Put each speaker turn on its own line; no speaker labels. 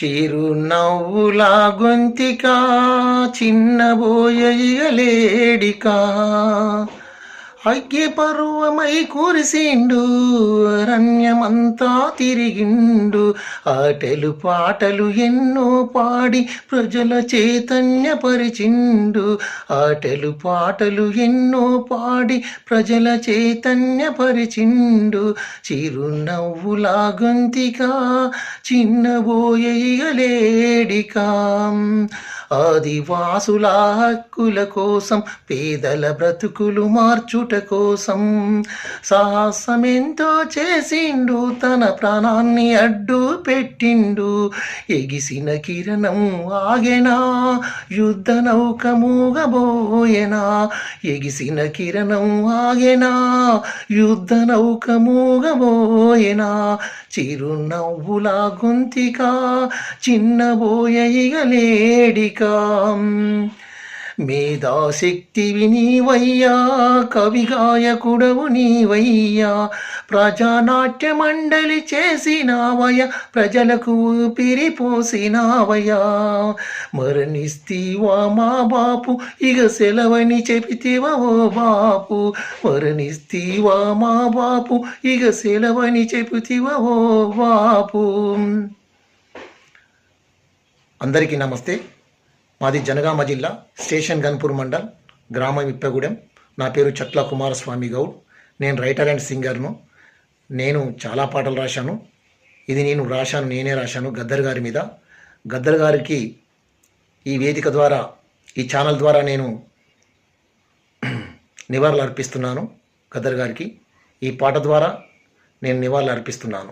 చిరునవ్వులా గొంతిక చిన్నబోయలేడికా అగ్గి పర్వమై కురిసిండు అరణ్యమంతా తిరిగిండు. ఆటలు పాటలు ఎన్నో పాడి ప్రజల చైతన్యపరిచిండు. ఆటలు పాటలు ఎన్నో పాడి ప్రజల చైతన్యపరిచిండు. చిరునవ్వులా గొంతిక చిన్నబోయలేడికా ఆదివాసుల హక్కుల కోసం పేదల బ్రతుకులు మార్చుట కోసం. సాహసమెంతో చేసిండు తన ప్రాణాన్ని అడ్డు పెట్టిండు. ఎగిసిన కిరణం ఆగెనా యుద్ధ నౌక మూగబోయెనా ఎగిసిన కిరణం ఆగెనా యుద్ధ నౌక మూగబోయెనా చిరునవ్వుల గొంతిక చిన్నబోయగలేడిక మేధాశక్తివి నీవయ్యా కవిగాయకుడవు నీవయ్యా. ప్రజానాట్య మండలి చేసినావయ్యా ప్రజలకు ఊపిరి పోసినావయ్యా. మరణిస్తీవా మా బాపు ఇక సెలవని చెబితేవా ఓ బాపు. మరణిస్తీవా మా బాపు ఇక సెలవని చెబితేవా ఓ బాపు. అందరికీ నమస్తే. మాది జనగామ జిల్లా స్టేషన్ గన్పూర్ మండల్ గ్రామం ఇప్పగూడెం. నా పేరు చట్ల కుమారస్వామి గౌడ్. నేను రైటర్ అండ్ సింగర్ను. నేను చాలా పాటలు రాశాను. ఇది నేను రాశాను నేనే రాశాను గద్దర్ గారి మీద. గద్దర్ గారికి ఈ వేదిక ద్వారా ఈ ఛానల్ ద్వారా నేను నివాళులు అర్పిస్తున్నాను గద్దర్ గారికి. ఈ పాట ద్వారా నేను నివాళులు అర్పిస్తున్నాను